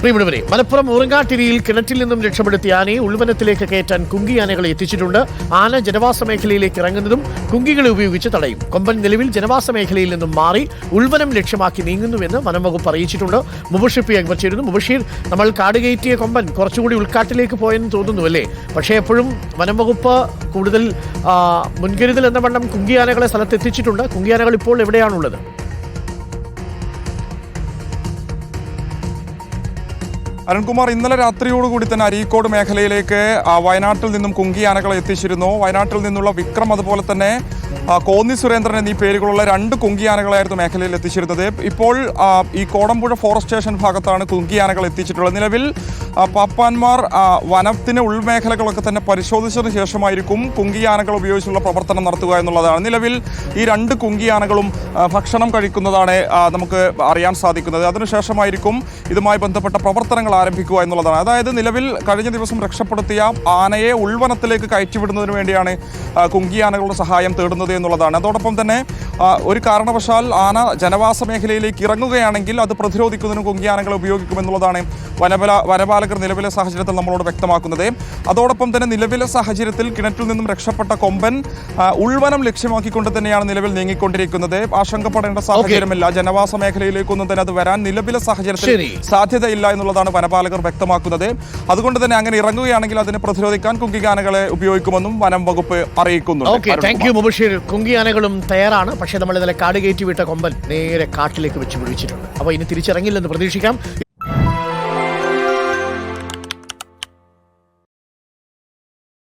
പ്രിയമുള്ളവരെ മലപ്പുറം ഊറങ്കാട്ടിരിയിൽ കിണറ്റിൽ നിന്നും രക്ഷപ്പെടുത്തിയ ആനയെ ഉൾവനത്തിലേക്ക് കയറ്റാൻ കുങ്കി ആനകളെ എത്തിച്ചിട്ടുണ്ട്. ആന ജനവാസ മേഖലയിലേക്ക് ഇറങ്ങുന്നതും കുങ്കികളെ ഉപയോഗിച്ച് തടയും. കൊമ്പൻ നിലവിൽ ജനവാസ മേഖലയിൽ നിന്നും മാറി ഉൾവനം ലക്ഷ്യമാക്കി നീങ്ങുന്നുവെന്ന് വനംവകുപ്പ് അറിയിച്ചിട്ടുണ്ട്. മുബഷീർ പി ചേരുന്നു. മുബഷീർ നമ്മൾ കാട് കയറ്റിയ കൊമ്പൻ കുറച്ചുകൂടി ഉൾക്കാട്ടിലേക്ക് പോയെന്ന് തോന്നുന്നു അല്ലേ? പക്ഷേ എപ്പോഴും വനംവകുപ്പ് കൂടുതൽ മുൻകരുതൽ എന്ന വണ്ണം കുങ്കിയാനകളെ സ്ഥലത്ത് എത്തിച്ചിട്ടുണ്ട്. കുങ്കിയാനകൾ ഇപ്പോൾ എവിടെയാണുള്ളത്? അരുൺകുമാർ ഇന്നലെ രാത്രിയോടുകൂടി തന്നെ അരീക്കോട് മേഖലയിലേക്ക് വയനാട്ടിൽ നിന്നും കുങ്കി ആനകളെ എത്തിച്ചിരുന്നു. വയനാട്ടിൽ നിന്നുള്ള വിക്രം അതുപോലെ തന്നെ കോന്നി സുരേന്ദ്രൻ എന്നീ പേരുകളുള്ള രണ്ട് കുങ്കിയാനകളായിരുന്നു മേഖലയിൽ എത്തിച്ചിരുന്നത്. ഇപ്പോൾ ഈ കോടമ്പുഴ ഫോറസ്റ്റ് സ്റ്റേഷൻ ഭാഗത്താണ് കുങ്കിയാനകൾ എത്തിച്ചിട്ടുള്ളത്. നിലവിൽ പാപ്പാന്മാർ വനത്തിന് ഉൾമേഖലകളൊക്കെ തന്നെ പരിശോധിച്ചതിന് ശേഷമായിരിക്കും കുങ്കിയാനകൾ ഉപയോഗിച്ചുള്ള പ്രവർത്തനം നടത്തുക എന്നുള്ളതാണ്. നിലവിൽ ഈ രണ്ട് കുങ്കിയാനകളും ഭക്ഷണം കഴിക്കുന്നതാണ് നമുക്ക് അറിയാൻ സാധിക്കുന്നത്. അതിനുശേഷമായിരിക്കും ഇതുമായി ബന്ധപ്പെട്ട പ്രവർത്തനങ്ങൾ ആരംഭിക്കുക എന്നുള്ളതാണ്. അതായത് നിലവിൽ കഴിഞ്ഞ ദിവസം രക്ഷപ്പെടുത്തിയ ആനയെ ഉൾവനത്തിലേക്ക് കയറ്റിവിടുന്നതിന് വേണ്ടിയാണ് കുങ്കിയാനകളുടെ സഹായം തേടുന്നത് എന്നുള്ളതാണ്. അതോടൊപ്പം തന്നെ ഒരു കാരണവശാൽ ആന ജനവാസ മേഖലയിലേക്ക് ഇറങ്ങുകയാണെങ്കിൽ അത് പ്രതിരോധിക്കുന്നതിന് കുങ്കി ആനകളെ ഉപയോഗിക്കുമെന്നുള്ളതാണ് വനബല വനപാലകർ നിലവിലെ സാഹചര്യത്തിൽ നമ്മളോട് വ്യക്തമാക്കുന്നത്. അതോടൊപ്പം തന്നെ നിലവിലെ സാഹചര്യത്തിൽ കിണറ്റിൽ നിന്നും രക്ഷപ്പെട്ട കൊമ്പൻ ഉൾവനം ലക്ഷ്യമാക്കിക്കൊണ്ട് തന്നെയാണ് നിലവിൽ നീങ്ങിക്കൊണ്ടിരിക്കുന്നത്. ആശങ്കപ്പെടേണ്ട സാഹചര്യമില്ല. ജനവാസ മേഖലയിലേക്കൊന്നും തന്നെ അത് വരാൻ നിലവിലെ സാഹചര്യത്തിൽ സാധ്യതയില്ല എന്നുള്ളതാണ് വനപാലകർ വ്യക്തമാക്കുന്നത്. അതുകൊണ്ട് തന്നെ അങ്ങനെ ഇറങ്ങുകയാണെങ്കിൽ അതിനെ പ്രതിരോധിക്കാൻ കുങ്കിഗാനകളെ ഉപയോഗിക്കുമെന്നും വനം വകുപ്പ് അറിയിക്കുന്നുണ്ട്. ഓക്കെ താങ്ക് യു കുങ്കി ആനകളും തയ്യാറാണ്. പക്ഷേ നമ്മൾ ഇന്നലെ കാട് കയറ്റി വിട്ട കൊമ്പൻ നേരെ കാട്ടിലേക്ക് വെച്ച് പിടിച്ചിട്ടുണ്ട്. അപ്പോൾ ഇനി തിരിച്ചിറങ്ങില്ലെന്ന് പ്രതീക്ഷിക്കാം.